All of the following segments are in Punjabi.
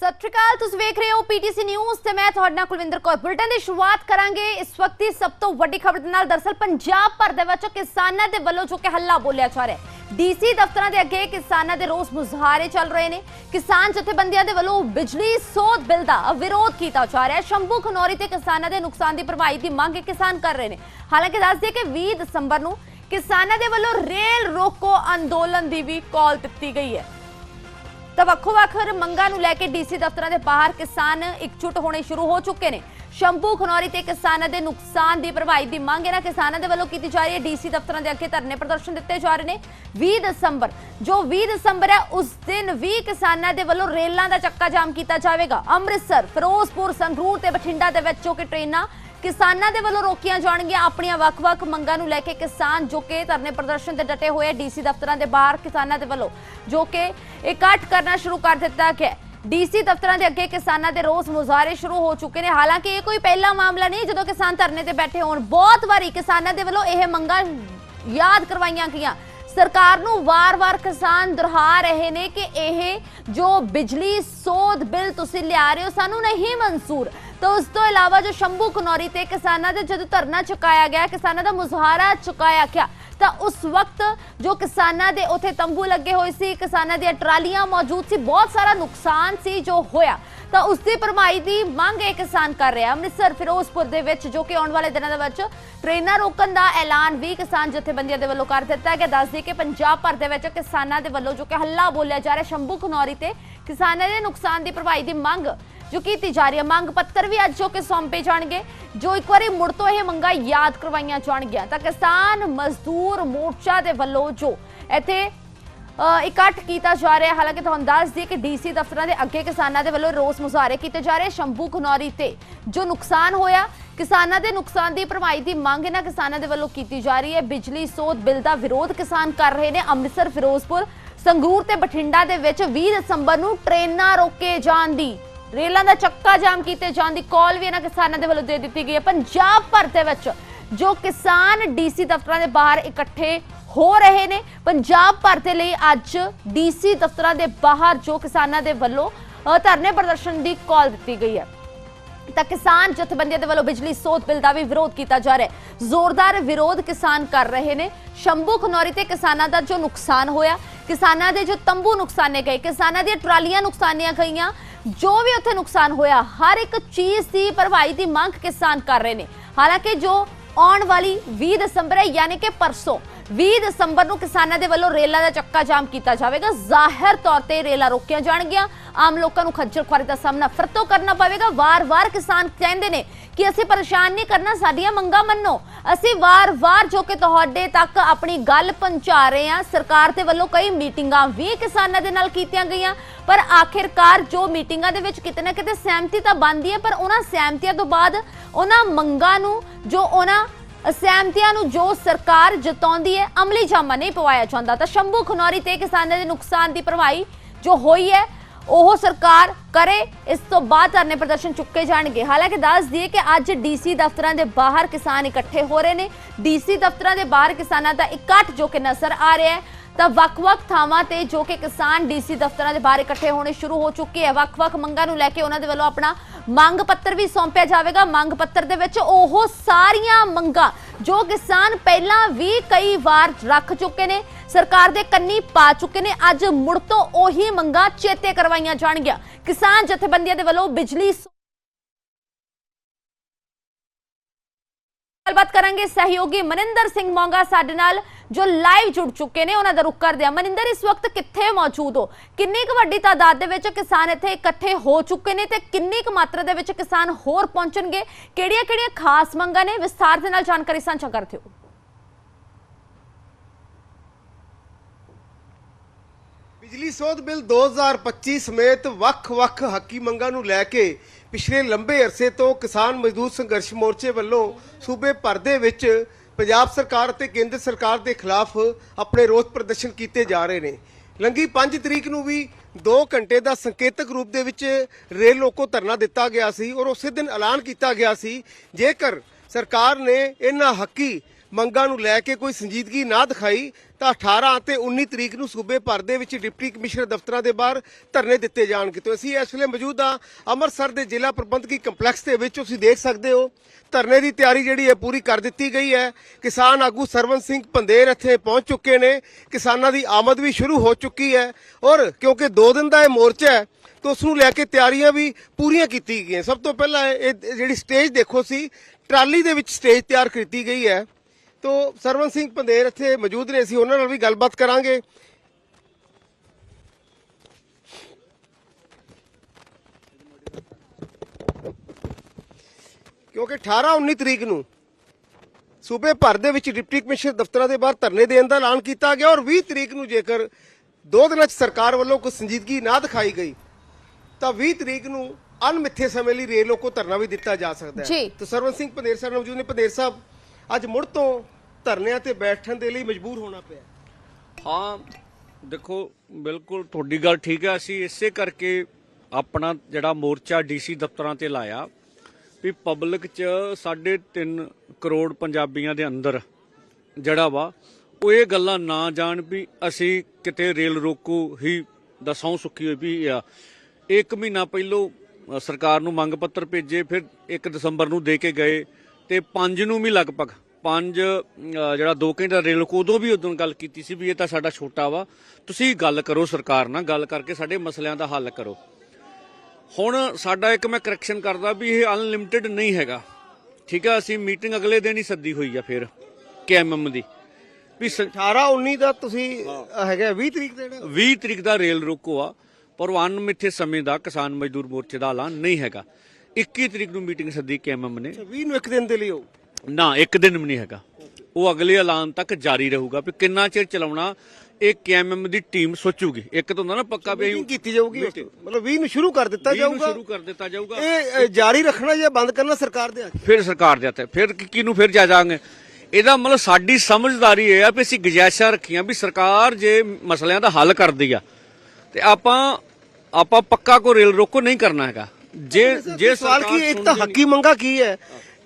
ਸਤਿ ਸ਼੍ਰੀ ਅਕਾਲ, ਤੁਸੀਂ ਵੇਖ ਰਹੇ ਹੋ ਪੀਟੀਸੀ ਨਿਊਜ਼ ਤੇ ਮੈਂ ਤੁਹਾਡਾ ਨਾਲ ਕੁਲਵਿੰਦਰ ਕੌਰ। ਬੁਲਟਨ ਦੀ ਸ਼ੁਰੂਆਤ ਕਰਾਂਗੇ। ਇਸ ਵਕਤ ਦੀ ਸਭ ਤੋਂ ਵੱਡੀ ਖਬਰ ਦੇ ਨਾਲ, ਦਰਸਲ ਪੰਜਾਬ ਭਰ ਦੇ ਵਿੱਚ ਕਿਸਾਨਾਂ ਦੇ ਵੱਲੋਂ ਜੋ ਕਿ ਹੱਲਾ ਬੋਲਿਆ ਜਾ ਰਿਹਾ ਹੈ। ਡੀਸੀ ਦਫ਼ਤਰਾਂ ਦੇ ਅੱਗੇ ਕਿਸਾਨਾਂ ਦੇ ਰੋਸ ਮੁਜ਼ਾਹਰੇ ਚੱਲ ਰਹੇ ਨੇ। ਕਿਸਾਨ ਜਥੇਬੰਦੀਆਂ ਦੇ ਵੱਲੋਂ ਬਿਜਲੀ, ਸੋਧ ਬਿੱਲ ਦਾ ਵਿਰੋਧ ਕੀਤਾ ਜਾ ਰਿਹਾ ਹੈ। ਸ਼ੰਭੂ, ਖਨੌਰੀ ਤੇ ਕਿਸਾਨਾਂ ਦੇ ਨੁਕਸਾਨ ਦੀ ਭਰਪਾਈ ਦੀ ਮੰਗ ਕਿਸਾਨ ਕਰ ਰਹੇ ਨੇ। ਹਾਲਾਂਕਿ ਦੱਸ ਦਈਏ ਕਿ 20 ਦਸੰਬਰ ਨੂੰ ਕਿਸਾਨਾਂ ਦੇ ਵੱਲੋਂ ਰੇਲ ਰੋਕੋ ਅੰਦੋਲਨ ਦੀ ਵੀ ਕਾਲ ਦਿੱਤੀ ਗਈ ਹੈ। ਤਾਂ ਵੱਖੋ-ਵੱਖ ਮੰਗਾਂ ਨੂੰ ਲੈ ਕੇ ਡੀਸੀ ਦਫ਼ਤਰਾਂ ਦੇ ਬਾਹਰ ਕਿਸਾਨ ਇਕਜੁੱਟ ਹੋਣੇ ਸ਼ੁਰੂ ਹੋ ਚੁੱਕੇ ਨੇ। ਸ਼ੰਭੂ, ਖਨੌਰੀ ਤੇ ਕਿਸਾਨਾਂ ਦੇ ਨੁਕਸਾਨ ਦੀ ਭਰਪਾਈ ਦੀ ਮੰਗ ਇਹਨਾਂ ਕਿਸਾਨਾਂ ਦੇ ਵੱਲੋਂ ਕੀਤੀ ਜਾ ਰਹੀ ਹੈ। ਡੀਸੀ ਦਫ਼ਤਰਾਂ ਦੇ ਅੱਗੇ ਧਰਨੇ ਪ੍ਰਦਰਸ਼ਨ ਦਿੱਤੇ ਜਾ ਰਹੇ ਨੇ। 20 ਦਸੰਬਰ, ਜੋ 20 ਦਸੰਬਰ ਹੈ, ਉਸ ਦਿਨ ਵੀ ਕਿਸਾਨਾਂ ਦੇ ਵੱਲੋਂ ਰੇਲਾਂ ਦਾ ਚੱਕਾ ਜਾਮ ਕੀਤਾ ਜਾਵੇਗਾ। ਅੰਮ੍ਰਿਤਸਰ, ਫਿਰੋਜ਼ਪੁਰ, ਸੰਗਰੂਰ ਤੇ ਬਠਿੰਡਾ ਦੇ ਵਿੱਚ ਜੋ ਕਿ ਟ੍ਰੇਨਾਂ ਕਿਸਾਨਾਂ ਦੇ ਵੱਲੋਂ ਰੋਕੀਆਂ ਜਾਣਗੀਆਂ ਆਪਣੀਆਂ ਵੱਖ-ਵੱਖ ਮੰਗਾਂ ਨੂੰ ਲੈ ਕੇ ਕਿਸਾਨ ਜੋ ਕਿ ਧਰਨੇ ਪ੍ਰਦਰਸ਼ਨ ਤੇ ਡਟੇ ਹੋਏ ਡੀਸੀ ਦਫ਼ਤਰਾਂ ਦੇ ਬਾਹਰ ਕਿਸਾਨਾਂ ਦੇ ਵੱਲੋਂ, ਜੋ ਕਿ ਇਕੱਠ ਕਰਨਾ ਸ਼ੁਰੂ ਕਰ ਦਿੱਤਾ ਗਿਆ ਡੀਸੀ ਦਫ਼ਤਰਾਂ ਦੇ ਅੱਗੇ ਕਿਸਾਨਾਂ ਦੇ ਰੋਸ ਮੁਜ਼ਾਹਰੇ ਸ਼ੁਰੂ ਹੋ ਚੁੱਕੇ ਨੇ। ਹਾਲਾਂਕਿ ਇਹ ਕੋਈ ਪਹਿਲਾ ਮਾਮਲਾ ਨਹੀਂ, ਜਦੋਂ ਕਿਸਾਨ ਧਰਨੇ ਤੇ ਬੈਠੇ ਹੋਣ, ਬਹੁਤ ਵਾਰੀ ਕਿਸਾਨਾਂ ਦੇ ਵੱਲੋਂ ਇਹ ਮੰਗਾਂ ਯਾਦ ਕਰਵਾਈਆਂ ਗਈਆਂ। ਸਰਕਾਰ ਨੂੰ ਵਾਰ-ਵਾਰ ਕਿਸਾਨ ਦੁਹਰਾ ਰਹੇ ਨੇ ਕਿ ਇਹ ਜੋ ਬਿਜਲੀ ਸੋਧ ਬਿੱਲ ਤੁਸੀਂ ਲਿਆ ਰਹੇ ਹੋ, ਸਾਨੂੰ ਨਹੀਂ ਮਨਜ਼ੂਰ। ਤਾਂ ਉਸ ਤੋਂ ਇਲਾਵਾ ਜੋ ਸ਼ੰਭੂ ਖਨੌਰੀ ਤੇ ਕਿਸਾਨਾਂ ਦੇ ਜਦੋਂ ਧਰਨਾ ਚੁਕਾਇਆ ਗਿਆ, ਕਿਸਾਨਾਂ ਦਾ ਮੁਜ਼ਾਹਰਾ ਚੁਕਾਇਆ ਗਿਆ, ਤਾਂ ਉਸ ਵਕਤ ਜੋ ਕਿਸਾਨਾਂ ਦੇ ਉਥੇ ਤੰਬੂ ਲੱਗੇ ਹੋਏ ਸੀ, ਕਿਸਾਨਾਂ ਦੀਆਂ ਟਰਾਲੀਆਂ ਮੌਜੂਦ ਸੀ, ਬਹੁਤ ਸਾਰਾ ਨੁਕਸਾਨ ਸੀ ਜੋ ਹੋਇਆ। ਤਾਂ ਉਸ ਦੀ ਭਰਮਾਈ ਦੀ ਮੰਗ ਇਹ ਕਿਸਾਨ ਕਰ ਰਿਹਾ ਅੰਮ੍ਰਿਤਸਰ, ਫਿਰੋਜ਼ਪੁਰ ਦੇ ਵਿੱਚ ਜੋ ਕਿ ਆਉਣ ਵਾਲੇ ਦਿਨਾਂ ਦੇ ਵਿੱਚ ਟ੍ਰੇਨਾਂ ਰੋਕਣ ਦਾ ਐਲਾਨ ਵੀ ਕਿਸਾਨ ਜਥੇਬੰਦੀਆਂ ਦੇ ਵੱਲੋਂ ਕਰ ਦਿੱਤਾ ਗਿਆ। ਦੱਸਦੀ ਕਿ ਪੰਜਾਬ ਭਰ ਦੇ ਵਿੱਚ ਕਿਸਾਨਾਂ ਦੇ ਵੱਲੋਂ ਜੋ ਕਿ ਹੱਲਾ ਬੋਲਿਆ ਜਾ ਰਿਹਾ, ਸ਼ੰਭੂ ਖਨੌਰੀ ਤੇ ਕਿਸਾਨਾਂ ਦੇ ਨੁਕਸਾਨ ਦੀ ਭਰਪਾਈ ਦੀ ਮੰਗ ਜੋ ਕੀਤੀ ਜਾ ਰਹੀ ਹੈ। ਮੰਗ ਪੱਤਰ ਵੀ ਅੱਜ ਜੋ ਕਿ ਸੌਂਪੇ ਜਾਣਗੇ। ਜੋ ਇੱਕ ਵਾਰੀ ਮੁੜ ਤੋਂ ਇਹ ਮੰਗਾਂ ਯਾਦ ਕਰਵਾਈਆਂ ਜਾਣਗੀਆਂ, ਤਾਂ ਕਿਸਾਨ ਮਜ਼ਦੂਰ ਮੋਰਚਾ ਦੇ ਵੱਲੋਂ ਜੋ ਇੱਥੇ ਇਕੱਠ ਕੀਤਾ ਜਾ ਰਿਹਾ ਹਾਲਾਂਕਿ ਤੁਹਾਨੂੰ ਦੱਸ ਦਈਏ ਕਿ ਡੀਸੀ ਦਫ਼ਤਰਾਂ ਦੇ ਅੱਗੇ ਕਿਸਾਨਾਂ ਦੇ ਵੱਲੋਂ ਰੋਸ ਮੁਜ਼ਾਹਰੇ ਕੀਤੇ ਜਾ ਰਹੇ ਸ਼ੰਭੂ ਖਨੌਰੀ ਤੇ ਜੋ ਨੁਕਸਾਨ ਹੋਇਆ, ਕਿਸਾਨਾਂ ਦੇ ਨੁਕਸਾਨ ਦੀ ਭਰਮਾਈ ਦੀ ਮੰਗ ਇਹਨਾਂ ਕਿਸਾਨਾਂ ਦੇ ਵੱਲੋਂ ਕੀਤੀ ਜਾ ਰਹੀ ਹੈ। ਬਿਜਲੀ ਸੋਧ ਬਿੱਲ ਦਾ ਵਿਰੋਧ ਕਿਸਾਨ ਕਰ ਰਹੇ ਨੇ। ਅੰਮ੍ਰਿਤਸਰ, ਫਿਰੋਜ਼ਪੁਰ, ਸੰਗਰੂਰ ਤੇ ਬਠਿੰਡਾ ਦੇ ਵਿੱਚ 20 ਦਸੰਬਰ ਨੂੰ ਟ੍ਰੇਨਾਂ ਰੋਕੇ ਜਾਣ ਦੀ ਰੇਲਾਂ ਦਾ ਚੱਕਾ ਜਾਮ ਕੀਤੇ ਜਾਣ ਦੀ ਕਾਲ ਵੀ ਇਹਨਾਂ ਕਿਸਾਨਾਂ ਦੇ ਵੱਲੋਂ ਦੇ ਦਿੱਤੀ ਗਈ ਹੈ। ਪੰਜਾਬ ਭਰ ਦੇ ਵਿੱਚ ਜੋ ਕਿਸਾਨ ਡੀਸੀ ਦਫ਼ਤਰਾਂ ਦੇ ਬਾਹਰ ਇਕੱਠੇ ਹੋ ਰਹੇ ਨੇ, ਪੰਜਾਬ ਭਰ ਦੇ ਲਈ ਅੱਜ ਡੀਸੀ ਦਫ਼ਤਰਾਂ ਦੇ ਬਾਹਰ ਜੋ ਕਿਸਾਨਾਂ ਦੇ ਵੱਲੋਂ ਧਰਨੇ ਪ੍ਰਦਰਸ਼ਨ ਦੀ ਕਾਲ ਦਿੱਤੀ ਗਈ ਹੈ। ਤਾਂ ਕਿਸਾਨ ਜਥੇਬੰਦੀਆਂ ਦੇ ਵੱਲੋਂ ਬਿਜਲੀ ਸੋਧ ਬਿੱਲ ਦਾ ਵੀ ਵਿਰੋਧ ਕੀਤਾ ਜਾ ਰਿਹਾ ਹੈ। ਜ਼ੋਰਦਾਰ ਵਿਰੋਧ ਕਿਸਾਨ ਕਰ ਰਹੇ ਨੇ। ਸ਼ੰਭੂ ਖਨੌਰੀ ਤੇ ਕਿਸਾਨਾਂ ਦਾ ਜੋ ਨੁਕਸਾਨ ਹੋਇਆ, ਕਿਸਾਨਾਂ ਦੇ ਜੋ ਤੰਬੂ ਨੁਕਸਾਨੇ ਗਏ, ਕਿਸਾਨਾਂ ਦੀਆਂ ਟਰਾਲੀਆਂ ਨੁਕਸਾਨੀਆਂ ਗਈਆਂ ਜੋ ਵੀ ਉੱਥੇ ਨੁਕਸਾਨ ਹੋਇਆ, ਹਰ ਇੱਕ ਚੀਜ਼ ਦੀ ਭਰਵਾਈ ਦੀ ਮੰਗ ਕਿਸਾਨ ਕਰ ਰਹੇ ਨੇ। ਹਾਲਾਂਕਿ ਜੋ ਆਉਣ ਵਾਲੀ 20 ਦਸੰਬਰ ਹੈ, ਯਾਨੀ ਕਿ ਪਰਸੋਂ 20 ਦਸੰਬਰ ਨੂੰ ਕਿਸਾਨਾਂ ਦੇ ਵੱਲੋਂ ਰੇਲਾਂ ਦਾ ਚੱਕਾ ਜਾਮ ਕੀਤਾ ਜਾਵੇਗਾ। ਜ਼ਾਹਿਰ ਤੌਰ ਤੇ ਰੇਲਾਂ ਰੋਕੀਆਂ ਜਾਣਗੀਆਂ। ਆਮ ਲੋਕਾਂ ਨੂੰ ਖੱਜਲ ਖੁਆਰੀ ਦਾ ਸਾਹਮਣਾ ਫਿਰ ਤੋਂ ਕਰਨਾ ਪਵੇਗਾ। ਵਾਰ-ਵਾਰ ਕਿਸਾਨ ਕਹਿੰਦੇ ਨੇ ਕਿ ਅਸੀਂ ਪਰੇਸ਼ਾਨ ਨਹੀਂ ਕਰਨਾ, ਸਾਡੀਆਂ ਮੰਗਾਂ ਮੰਨੋ। ਅਸੀਂ ਵਾਰ-ਵਾਰ ਜੋ ਕਿ ਤੁਹਾਡੇ ਤੱਕ ਆਪਣੀ ਗੱਲ ਪਹੁੰਚਾ ਰਹੇ ਹਾਂ। ਸਰਕਾਰ ਦੇ ਵੱਲੋਂ ਕਈ ਮੀਟਿੰਗਾਂ ਵੀ ਕਿਸਾਨਾਂ ਦੇ ਨਾਲ ਕੀਤੀਆਂ ਗਈਆਂ, ਪਰ ਆਖਿਰਕਾਰ ਜੋ ਮੀਟਿੰਗਾਂ ਦੇ ਵਿੱਚ ਕਿਤੇ ਨਾ ਕਿਤੇ ਸਹਿਮਤੀ ਤਾਂ ਬਣਦੀ ਹੈ, ਪਰ ਉਹਨਾਂ ਸਹਿਮਤੀਆਂ ਤੋਂ ਬਾਅਦ ਉਹਨਾਂ ਮੰਗਾਂ ਨੂੰ ਜੋ ਉਹਨਾਂ ਅਸਹਿਮਤੀਆਂ ਨੂੰ ਜੋ ਸਰਕਾਰ ਜਤਾਉਂਦੀ ਹੈ, ਅਮਲੀ ਜਾਮਾ ਨਹੀਂ ਪਵਾਇਆ ਜਾਂਦਾ। ਤਾਂ ਸ਼ੰਭੂ ਖਨੌਰੀ ਤੇ ਕਿਸਾਨਾਂ ਦੇ ਨੁਕਸਾਨ ਦੀ ਭਰਵਾਈ ਜੋ ਹੋਈ ਹੈ ਉਹ ਸਰਕਾਰ ਕਰੇ, ਇਸ ਤੋਂ ਬਾਅਦ ਧਰਨੇ ਪ੍ਰਦਰਸ਼ਨ ਚੁੱਕੇ ਜਾਣਗੇ। ਹਾਲਾਂਕਿ ਦੱਸ ਦਈਏ ਕਿ ਅੱਜ ਡੀਸੀ ਦਫ਼ਤਰਾਂ ਦੇ ਬਾਹਰ ਕਿਸਾਨ ਇਕੱਠੇ ਹੋ ਰਹੇ ਨੇ। ਡੀਸੀ ਦਫ਼ਤਰਾਂ ਦੇ ਬਾਹਰ ਕਿਸਾਨਾਂ ਦਾ ਇਕੱਠ ਜੋ ਕਿ ਨਜ਼ਰ ਆ ਰਿਹਾ ਹੈ, ਤਾਂ ਵੱਖ-ਵੱਖ ਥਾਵਾਂ ਤੇ ਜੋ ਕਿ ਕਿਸਾਨ ਡੀਸੀ ਦਫ਼ਤਰਾਂ ਦੇ ਬਾਹਰ ਇਕੱਠੇ ਹੋਣੇ ਸ਼ੁਰੂ ਹੋ ਚੁੱਕੇ ਹੈ ਵੱਖ-ਵੱਖ ਮੰਗਾਂ ਨੂੰ ਲੈ ਕੇ ਉਹਨਾਂ ਦੇ ਵੱਲੋਂ ਆਪਣਾ ਮੰਗ ਪੱਤਰ ਵੀ ਸੌਂਪਿਆ ਜਾਵੇਗਾ। ਮੰਗ ਪੱਤਰ ਦੇ ਵਿੱਚ ਉਹ ਸਾਰੀਆਂ ਮੰਗਾਂ ਜੋ ਕਿਸਾਨ ਪਹਿਲਾਂ ਵੀ ਕਈ ਵਾਰ ਰੱਖ ਚੁੱਕੇ ਨੇ। ਸਰਕਾਰ ਦੇ ਕੰਨੀ ਪਾ ਚੁੱਕੇ ਨੇ। ਅੱਜ ਮੁੜ ਤੋਂ ਉਹੀ ਮੰਗਾਂ ਚੇਤੇ ਕਰਵਾਈਆਂ ਜਾਣਗੀਆਂ। ਕਿਸਾਨ ਜਥੇਬੰਦੀਆਂ ਦੇ ਵੱਲੋਂ ਬਿਜਲੀ ਗੱਲਬਾਤ ਕਰਾਂਗੇ ਸਹਿਯੋਗੀ ਮਨਿੰਦਰ ਸਿੰਘ ਮੌਂਗਾ ਸਾਡੇ ਨਾਲ, ਜੋ ਲਾਈਵ ਜੁੜ ਚੁੱਕੇ ਨੇ, ਉਹਨਾਂ ਦਾ ਰੁਖ ਕਰਦੇ ਆ ਮਨਿੰਦਰ, ਇਸ ਵਕਤ ਕਿੱਥੇ ਮੌਜੂਦ ਹੋ? ਕਿੰਨੀ ਕੁ ਵੱਡੀ ਤਾਦਾਦ ਦੇ ਵਿੱਚ ਕਿਸਾਨ ਇੱਥੇ ਇਕੱਠੇ ਹੋ ਚੁੱਕੇ ਨੇ ਤੇ ਕਿੰਨੀ ਕੁ ਮਾਤਰਾ ਦੇ ਵਿੱਚ ਕਿਸਾਨ ਹੋਰ ਪਹੁੰਚਣਗੇ? ਕਿਹੜੀਆਂ-ਕਿਹੜੀਆਂ ਖਾਸ ਮੰਗਾਂ ਨੇ? ਵਿਸਥਾਰ ਦੇ ਨਾਲ ਜਾਣਕਾਰੀ ਸਾਂਝਾ ਕਰਦੇ ਹੋ। ਬਿਜਲੀ ਸੋਧ ਬਿੱਲ 2025 ਸਮੇਤ ਵੱਖ-ਵੱਖ ਹੱਕੀ ਮੰਗਾਂ ਨੂੰ ਲੈ ਕੇ ਪਿਛਲੇ ਲੰਬੇ ਅਰਸੇ ਤੋਂ ਕਿਸਾਨ ਮਜ਼ਦੂਰ ਸੰਘਰਸ਼ ਮੋਰਚੇ ਵੱਲੋਂ ਸੂਬੇ ਭਰ ਦੇ ਵਿੱਚ ਪੰਜਾਬ ਸਰਕਾਰ ਅਤੇ ਕੇਂਦਰ ਸਰਕਾਰ ਦੇ ਖਿਲਾਫ ਆਪਣੇ ਰੋਸ ਪ੍ਰਦਰਸ਼ਨ ਕੀਤੇ ਜਾ ਰਹੇ ਨੇ। ਲੰਗੀ 5 ਤਰੀਕ ਨੂੰ ਵੀ 2 ਘੰਟੇ ਦਾ ਸੰਕੇਤਕ ਰੂਪ ਦੇ ਵਿੱਚ ਰੇਲ ਲੋਕੋ ਧਰਨਾ ਦਿੱਤਾ ਗਿਆ ਸੀ ਔਰ ਉਸੇ ਦਿਨ ਐਲਾਨ ਕੀਤਾ ਗਿਆ ਸੀ, ਜੇਕਰ ਸਰਕਾਰ ਨੇ ਇਹਨਾਂ ਹੱਕੀ ਮੰਗਾਂ ਨੂੰ ਲੈ ਕੇ ਕੋਈ ਸੰਜੀਦਗੀ ਨਾ ਦਿਖਾਈ ਤਾਂ 18 ਅਤੇ 19 ਤਰੀਕ ਨੂੰ ਸੂਬੇ ਭਰ ਦੇ ਵਿੱਚ ਡਿਪਟੀ ਕਮਿਸ਼ਨਰ ਦਫ਼ਤਰਾਂ ਦੇ ਬਾਹਰ ਧਰਨੇ ਦਿੱਤੇ ਜਾਣਗੇ। ਤੇ ਅਸੀਂ ਇਸ ਵੇਲੇ ਮੌਜੂਦ ਹਾਂ ਅੰਮ੍ਰਿਤਸਰ ਦੇ ਜ਼ਿਲ੍ਹਾ ਪ੍ਰਬੰਧਕੀ ਕੰਪਲੈਕਸ ਦੇ ਵਿੱਚ। ਤੁਸੀਂ ਦੇਖ ਸਕਦੇ ਹੋ, ਧਰਨੇ ਦੀ ਤਿਆਰੀ ਜਿਹੜੀ ਹੈ ਪੂਰੀ ਕਰ ਦਿੱਤੀ ਗਈ ਹੈ। ਕਿਸਾਨ ਆਗੂ ਸਰਵਨ ਸਿੰਘ ਪੰਦੇਰ ਇੱਥੇ ਪਹੁੰਚ ਚੁੱਕੇ ਨੇ। ਕਿਸਾਨਾਂ ਦੀ ਆਮਦ ਵੀ ਸ਼ੁਰੂ ਹੋ ਚੁੱਕੀ ਹੈ ਔਰ ਕਿਉਂਕਿ 2 ਦਿਨ ਦਾ ਇਹ ਮੋਰਚਾ ਹੈ, ਤਾਂ ਉਸ ਨੂੰ ਲੈ ਕੇ ਤਿਆਰੀਆਂ ਵੀ ਪੂਰੀਆਂ ਕੀਤੀ ਗਈਆਂ। ਸਭ ਤੋਂ ਪਹਿਲਾਂ ਇਹ ਜਿਹੜੀ ਸਟੇਜ ਦੇਖੋ ਸੀ, ਟਰਾਲੀ ਦੇ ਵਿੱਚ ਸਟੇਜ ਤਿਆਰ ਕੀਤੀ ਗਈ ਹੈ। ਤੋ ਸਰਵਨ ਸਿੰਘ ਪੰਦੇਰ ਇੱਥੇ ਮੌਜੂਦ ਨੇ ਅਸੀਂ ਉਹਨਾਂ ਨਾਲ ਵੀ ਗੱਲਬਾਤ ਕਰਾਂਗੇ। ਕਿਉਂਕਿ 18 19 ਤਰੀਕ ਨੂੰ ਸੂਬੇ ਭਰ ਦੇ ਵਿੱਚ ਡਿਪਟੀ ਕਮਿਸ਼ਨਰ ਦਫ਼ਤਰਾਂ ਦੇ ਬਾਹਰ ਧਰਨੇ ਦੇਣ ਦਾ ਐਲਾਨ ਕੀਤਾ ਗਿਆ ਔਰ 20 ਤਰੀਕ ਨੂੰ ਜੇਕਰ ਦੋ ਦਿਨਾਂ 'ਚ ਸਰਕਾਰ ਵੱਲੋਂ ਕੋਈ ਸੰਜੀਦਗੀ ਨਾ ਦਿਖਾਈ ਗਈ ਤਾਂ 20 ਤਰੀਕ ਨੂੰ ਅਣਮਿੱਥੇ ਸਮੇਂ ਲਈ ਰੇਲ ਰੋਕੋ ਧਰਨਾ ਵੀ ਦਿੱਤਾ ਜਾ ਸਕਦਾ। ਹੈ। ਤੇ ਸਰਵਨ ਸਿੰਘ ਪੰਦੇਰ ਸਾਹਿਬ ਮੌਜੂਦ ਨੇ। ਪੰਦੇਰ ਸਾਹਿਬ ਅੱਜ ਮੁੜ ਤੋਂ ਧਰਨਿਆਂ ਤੇ ਬੈਠਣ ਦੇ ਲਈ ਮਜਬੂਰ ਹੋਣਾ ਪਿਆ। ਹਾਂ, ਦੇਖੋ, ਬਿਲਕੁਲ ਤੁਹਾਡੀ ਗੱਲ ਠੀਕ ਹੈ। ਅਸੀਂ ਇਸੇ ਕਰਕੇ ਆਪਣਾ ਜਿਹੜਾ ਮੋਰਚਾ ਡੀਸੀ ਦਫ਼ਤਰਾਂ ਤੇ ਲਾਇਆ ਵੀ ਪਬਲਿਕ 'ਚ 3.5 ਕਰੋੜ ਪੰਜਾਬੀਆਂ ਦੇ ਅੰਦਰ ਜਿਹੜਾ ਵਾ, ਉਹ ਇਹ ਗੱਲਾਂ ਨਾ ਜਾਣ ਵੀ ਅਸੀਂ ਕਿਤੇ ਰੇਲ ਰੋਕੋ ਹੀ ਦਸੋਂ ਸੁੱਕੀ ਹੋਈ ਵੀ ਆ। ਇੱਕ ਮਹੀਨਾ ਪਹਿਲੋਂ ਸਰਕਾਰ ਨੂੰ ਮੰਗ ਪੱਤਰ ਭੇਜੇ, ਫਿਰ 1 ਦਸੰਬਰ ਨੂੰ ਦੇ ਕੇ ਗਏ। ਤੇ 5 ਨੂੰ ਵੀ ਲਗਭਗ 5 ਜਿਹੜਾ 2 ਘੰਟੇ ਦਾ ਰੇਲ ਰੋਕੋ ਉਦੋਂ ਵੀ ਉਦੋਂ ਗੱਲ ਕੀਤੀ ਸੀ ਵੀ ਇਹ ਤਾਂ ਸਾਡਾ ਛੋਟਾ ਵਾ। ਤੁਸੀਂ ਗੱਲ ਕਰੋ ਸਰਕਾਰ ਨਾਲ ਗੱਲ ਕਰਕੇ ਸਾਡੇ ਮਸਲਿਆਂ ਦਾ ਹੱਲ ਕਰੋ। ਹੁਣ ਸਾਡਾ ਇੱਕ ਮੈਂ ਕਰੈਕਸ਼ਨ ਕਰਦਾ ਵੀ ਇਹ ਅਨਲਿਮਿਟਿਡ ਨਹੀਂ ਹੈਗਾ। ਠੀਕ ਆ ਅਸੀਂ ਮੀਟਿੰਗ ਅਗਲੇ ਦਿਨ ਹੀ ਸੱਦੀ ਹੋਈ ਆ ਫਿਰ ਕੇਐਮਐਮ ਦੀ। ਵੀ ਸ- 18 19 ਦਾ ਤੁਸੀਂ ਹੈਗਾ 20 ਤਰੀਕ ਦਾ ਜਿਹੜਾ? 20 ਤਰੀਕ ਦਾ ਰੇਲ ਰੋਕੋ ਆ ਪਰ ਉਹ ਅਣਮਿੱਥੇ ਸਮੇਂ ਦਾ ਕਿਸਾਨ ਮਜ਼ਦੂਰ ਮੋਰਚੇ ਦਾ ਐਲਾਨ ਨਹੀਂ ਹੈਗਾ। 21 ਤਰੀਕ ਨੂੰ ਮੀਟਿੰਗ ਸੱਦੀ ਕੇਐਮਐਮ ਨੇ। 20 ਨੂੰ ਇੱਕ ਦਿਨ ਦੇ ਲਈ ਹੋ। ਨਾ ਇੱਕ ਦਿਨ ਵੀ ਨਹੀਂ ਹੈਗਾ। ਉਹ ਅਗਲੇ ਐਲਾਨ ਤੱਕ ਜਾਰੀ ਰਹੂਗਾ ਵੀ ਕਿੰਨਾ ਚਿਰ ਚਲਾਉਣਾ ਇਹ ਕੇਐਮਐਮ ਦੀ ਟੀਮ ਸੋਚੂਗੀ। ਇੱਕ ਤਾਂ ਹੁੰਦਾ ਨਾ ਪੱਕਾ ਵੀ ਮੀਟਿੰਗ ਕੀਤੀ ਜਾਊਗੀ। ਮਤਲਬ 20 ਨੂੰ ਸ਼ੁਰੂ ਕਰ ਦਿੱਤਾ 20 ਨੂੰ ਜਾਊਗਾ। ਸ਼ੁਰੂ ਕਰ ਦਿੱਤਾ ਜਾਊਗਾ। ਇਹ ਜਾਰੀ ਰੱਖਣਾ ਜਾਂ ਬੰਦ ਕਰਨਾ ਸਰਕਾਰ ਦੇ ਹੱਥ। ਫਿਰ ਸਰਕਾਰ ਦੇ ਹੱਥ ਫਿਰ ਕਿ- ਕਿਹਨੂੰ ਫਿਰ ਜਾ ਜਾਾਂਗੇ ਇਹਦਾ ਮਤਲਬ ਸਾਡੀ ਸਮਝਦਾਰੀ ਇਹ ਆ ਵੀ ਅਸੀਂ ਗੁਜਾਇਸ਼ਾਂ ਰੱਖੀਆਂ ਵੀ ਸਰਕਾਰ ਜੇ ਮਸਲਿਆਂ ਦਾ ਹੱਲ ਕਰਦੀ ਆ ਤੇ ਆਪਾਂ ਆਪਾਂ ਪੱਕਾ ਕੋ ਰੇਲ ਰੋਕੋ ਨਹੀਂ ਕਰਨਾ ਹੈਗਾ। ਜੇ ਜੇ ਸਵਾਲ ਕੀ ਇੱਕ ਤਾਂ ਹੱਕੀ ਮੰਗਾ ਕੀ ਹੈ?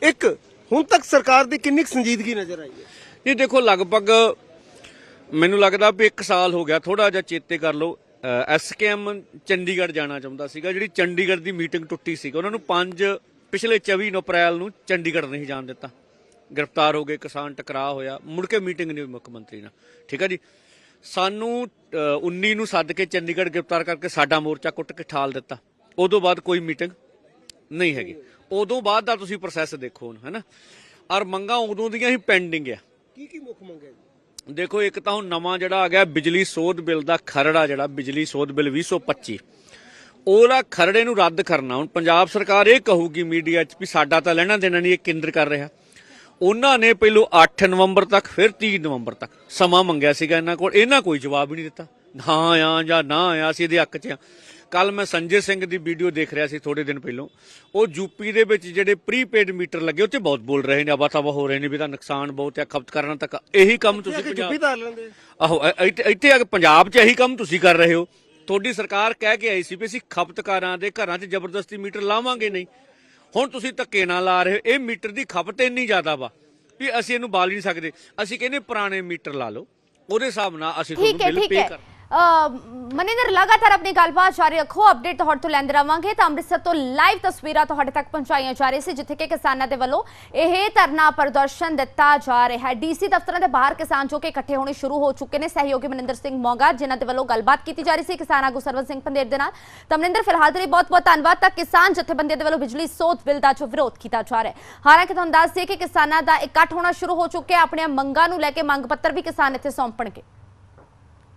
ਇੱਕ ਹੁਣ ਤੱਕ ਸਰਕਾਰ ਦੀ ਕਿੰਨੀ ਕੁ ਸੰਜੀਦਗੀ ਨਜ਼ਰ ਆਈ ਹੈ? ਇਹ ਦੇਖੋ ਲਗਭਗ ਮੈਨੂੰ ਲੱਗਦਾ ਵੀ 1 ਸਾਲ ਹੋ ਗਿਆ ਥੋੜਾ ਜਿਹਾ ਚੇਤੇ ਕਰ ਲਓ। ਐਸਕੇਐਮ ਚੰਡੀਗੜ੍ਹ ਜਾਣਾ ਚਾਹੁੰਦਾ ਸੀਗਾ ਜਿਹੜੀ ਚੰਡੀਗੜ੍ਹ ਦੀ ਮੀਟਿੰਗ ਟੁੱਟੀ ਸੀ ਉਹਨਾਂ ਨੂੰ 5 ਪਿਛਲੇ 24 ਨੂੰ ਅਪ੍ਰੈਲ ਨੂੰ ਚੰਡੀਗੜ੍ਹ ਨਹੀਂ ਜਾਣ ਦਿੱਤਾ। ਗ੍ਰਿਫਤਾਰ ਹੋ ਗਏ ਕਿਸਾਨ ਟਕਰਾਅ ਹੋਇਆ। ਮੁੜ ਕੇ ਮੀਟਿੰਗ ਨਹੀਂ ਹੋਈ ਮੁੱਖ ਮੰਤਰੀ ਨਾਲ। ਠੀਕ ਹੈ ਜੀ? ਸਾਨੂੰ ਅ, 19 ਨੂੰ ਸੱਦ ਕੇ ਚੰਡੀਗੜ੍ਹ ਗ੍ਰਿਫਤਾਰ ਕਰਕੇ ਸਾਡਾ ਮੋਰਚਾ ਕੁੱਟ ਕੇ ਠਾਲ ਦਿੱਤਾ। ਉਦੋਂ ਬਾਅਦ ਕੋਈ ਮੀਟਿੰਗ ਨਹੀਂ ਹੈਗੀ। ਉਦੋਂ ਬਾਅਦ ਦਾ ਤੁਸੀਂ ਪ੍ਰੋਸੈਸ ਦੇਖੋ ਹੁਣ ਹੈਨਾ? ਔਰ ਮੰਗਾਂ ਉਦੋਂ ਦੀਆਂ ਹੀ ਪੈਂਡਿੰਗ ਆ। ਕੀ ਕੀ ਮੁੱਖ ਮੰਗੇ ਦੇਖੋ ਇੱਕ ਤਾਂ ਹੁਣ ਨਵਾਂ ਜਿਹੜਾ ਆ ਗਿਆ ਬਿਜਲੀ ਸੋਧ ਬਿੱਲ ਦਾ ਖਰੜਾ ਜਿਹੜਾ ਬਿਜਲੀ ਸੋਧ ਬਿੱਲ 2025 ਉਹਦਾ ਖਰੜੇ ਨੂੰ ਰੱਦ ਕਰਨਾ ਹੁਣ ਪੰਜਾਬ ਸਰਕਾਰ ਇਹ ਕਹੂਗੀ ਮੀਡੀਆ 'ਚ ਵੀ ਸਾਡਾ ਤਾਂ ਲੈਣਾ ਦੇਣਾ ਨਹੀਂ ਇਹ ਕੇਂਦਰ ਕਰ ਰਿਹਾ। ਉਹਨਾਂ ਨੇ ਪਹਿਲੋਂ 8 ਨਵੰਬਰ ਤੱਕ ਫਿਰ 30 ਨਵੰਬਰ ਤੱਕ ਸਮਾਂ ਮੰਗਿਆ ਸੀਗਾ ਇਹਨਾਂ ਕੋਲ। ਇਹਨਾਂ ਕੋਈ ਜਵਾਬ ਹੀ ਨਹੀਂ ਦਿੱਤਾ। ਹਾਂ ਆ ਜਾਂ ਨਾ ਆ ਅਸੀਂ ਇਹਦੇ ਹੱਕ 'ਚ ਆ। ਕੱਲ ਮੈਂ ਸੰਜੇ ਸਿੰਘ ਦੀ ਵੀਡੀਓ ਦੇਖ ਰਿਹਾ ਸੀ ਥੋੜੇ ਦਿਨ ਪਹਿਲਾਂ। ਉਹ ਯੂਪੀ ਦੇ ਵਿੱਚ ਜਿਹੜੇ ਪ੍ਰੀਪੇਡ ਮੀਟਰ ਲੱਗੇ ਉੱਤੇ ਬਹੁਤ ਬੋਲ ਰਹੇ ਨੇ ਅਬਾਤਾਵਾ ਹੋ ਰਹੇ ਨੇ ਵੀ ਤਾਂ ਨੁਕਸਾਨ ਬਹੁਤ ਹੈ ਖਪਤਕਾਰਾਂ ਤੱਕ ਇਹੀ ਕੰਮ ਤੁਸੀਂ ਚੁੱਪੀ ਧਾਰ ਲੈਂਦੇ। ਆਹੋ ਇੱਥੇ ਇੱਥੇ ਆ ਕੇ ਪੰਜਾਬ 'ਚ ਇਹੀ ਕੰਮ ਤੁਸੀਂ ਕਰ ਰਹੇ ਹੋ। ਤੁਹਾਡੀ ਸਰਕਾਰ ਕਹਿ ਕੇ ਆਈ ਸੀ ਵੀ ਅਸੀਂ ਖਪਤਕਾਰਾਂ ਦੇ ਘਰਾਂ 'ਚ ਜ਼ਬਰਦਸਤੀ ਮੀਟਰ ਲਾਵਾਂਗੇ ਨਹੀਂ। ਹੁਣ ਤੁਸੀਂ ਧੱਕੇ ਨਾਲ ਲਾ ਰਹੇ ਹੋ ਇਹ ਮੀਟਰ ਦੀ ਖਪਤ ਇੰਨੀ ਜ਼ਿਆਦਾ ਵਾ ਵੀ ਅਸੀਂ ਇਹਨੂੰ ਬਾਲ ਨਹੀਂ ਸਕਦੇ। ਅਸੀਂ ਕਹਿੰਦੇ ਪੁਰਾਣੇ ਮੀਟਰ ਲਾ ਲਓ ਉਹਦੇ ਹਿਸਾਬ ਨਾਲ ਅਸੀਂ ਤੁਹਾਨੂੰ ਬਿੱਲ ਪੇ ਕਰ ਮਨਿੰਦਰ, ਲਗਾਤਾਰ ਆਪਣੀ ਗੱਲਬਾਤ ਜਾਰੀ ਰੱਖੋ ਅਪਡੇਟ ਤੁਹਾਡੇ ਤੋਂ ਲੈਂਦੇ ਰਵਾਂਗੇ। ਤਾਂ ਅੰਮ੍ਰਿਤਸਰ ਤੋਂ ਲਾਈਵ ਤਸਵੀਰਾਂ ਤੁਹਾਡੇ ਤੱਕ ਪਹੁੰਚਾਈਆਂ ਜਾ ਰਹੀਆਂ ਸੀ, ਜਿੱਥੇ ਕਿ ਕਿਸਾਨਾਂ ਦੇ ਵੱਲੋਂ ਇਹ ਧਰਨਾ ਪ੍ਰਦਰਸ਼ਨ ਦਿੱਤਾ ਜਾ ਰਿਹਾ ਹੈ। ਡੀਸੀ ਦਫ਼ਤਰਾਂ ਦੇ ਬਾਹਰ ਕਿਸਾਨ ਜੋ ਕਿ ਇਕੱਠੇ ਹੋਣੇ ਸ਼ੁਰੂ ਹੋ ਚੁੱਕੇ ਨੇ। ਸਹਿਯੋਗੀ ਮਨਿੰਦਰ ਸਿੰਘ ਮੋਗਾ, ਜਿਨ੍ਹਾਂ ਦੇ ਵੱਲੋਂ ਗੱਲਬਾਤ ਕੀਤੀ ਜਾ ਰਹੀ ਸੀ, ਕਿਸਾਨ ਆਗੂ ਸਰਵਨ ਸਿੰਘ ਪੰਦੇਰ ਦੇ ਨਾਲ। ਤਾਂ ਮਨਿੰਦਰ, ਫਿਲਹਾਲ ਦੇ ਲਈ ਬਹੁਤ ਬਹੁਤ ਧੰਨਵਾਦ। ਤਾਂ ਕਿਸਾਨ ਜਥੇਬੰਦੀਆਂ ਦੇ ਵੱਲੋਂ ਬਿਜਲੀ ਸੋਧ ਬਿੱਲ ਦਾ ਜੋ ਵਿਰੋਧ ਕੀਤਾ ਜਾ ਰਿਹਾ ਹੈ। ਹਾਲਾਂਕਿ ਤੁਹਾਨੂੰ ਦੱਸ ਦਈਏ ਕਿ ਕਿਸਾਨਾਂ ਦਾ ਇਕੱਠ ਹੋਣਾ ਸ਼ੁਰੂ ਹੋ ਚੁੱਕਿਆ। ਆਪਣੀਆਂ ਮੰਗਾਂ ਨੂੰ ਲੈ ਕੇ ਮੰਗ ਪੱਤਰ ਵੀ ਕਿਸਾਨ ਇੱਥੇ ਸੌਂਪਣਗੇ।